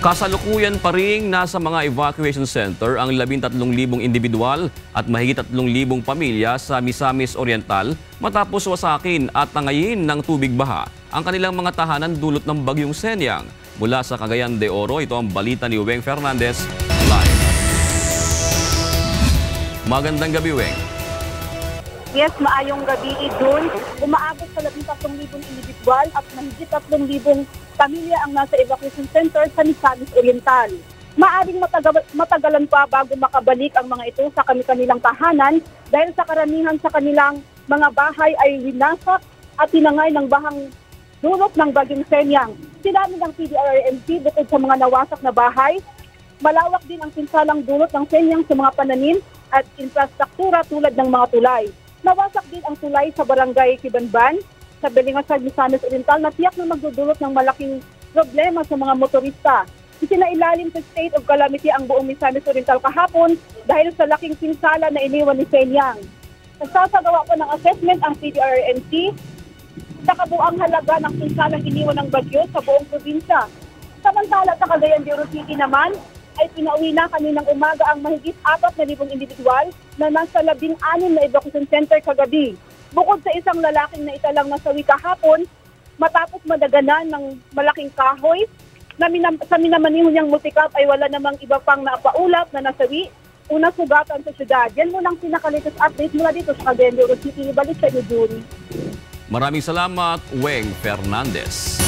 Kasalukuyan pa rin nasa mga evacuation center ang 13,000 individual at mahigit 3,000 pamilya sa Misamis Oriental matapos wasakin at tangayin ng tubig baha ang kanilang mga tahanan dulot ng bagyong Senyang. Mula sa Cagayan de Oro, ito ang balita ni Weng Fernandez live. Magandang gabi, Weng. Yes, maayong gabi doon. Umaabot sa 13,000 individual at mahigit 3,000 pamilya ang nasa evacuation center sa Misamis Oriental. Maaring matagal, matagalan pa bago makabalik ang mga ito sa kanilang tahanan dahil sa karamihan sa kanilang mga bahay ay winasak at tinangay ng bahang dulot ng bagyong Senyang. Sinabi ng PDRMC bukod sa mga nawasak na bahay, malawak din ang pinsalang dulot ng Senyang sa mga pananim at infrastruktura tulad ng mga tulay. Nawasak din ang tulay sa barangay Kibanban, sa Belingasag, Misamis Oriental na tiyak na magdudulot ng malaking problema sa mga motorista. Isinailalim sa state of calamity ang buong Misamis Oriental kahapon dahil sa laking pinsala na iniwan ni Senyang. Nagsasagawa po ng assessment ang PDRNC sa kabuang halaga ng pinsalang iniwan ng bagyo sa buong probinsya. Samantala sa Cagayan de Oro City naman, ay pinauwi na kaninang umaga ang mahigit 4,000 individual na nasa 16 na evacuation center kagabi. Bukod sa isang lalaking na italang nasawi kahapon, matapos madaganan ng malaking kahoy, na minam, sa minamaniho niyang multicap ay wala namang iba pang napaulap na nasawi, una sugatan sa syudad. Yan mo lang pinakalitos update mula dito sa Cagayan de City. Ibalik sa June. Maraming salamat, Weng Fernandez.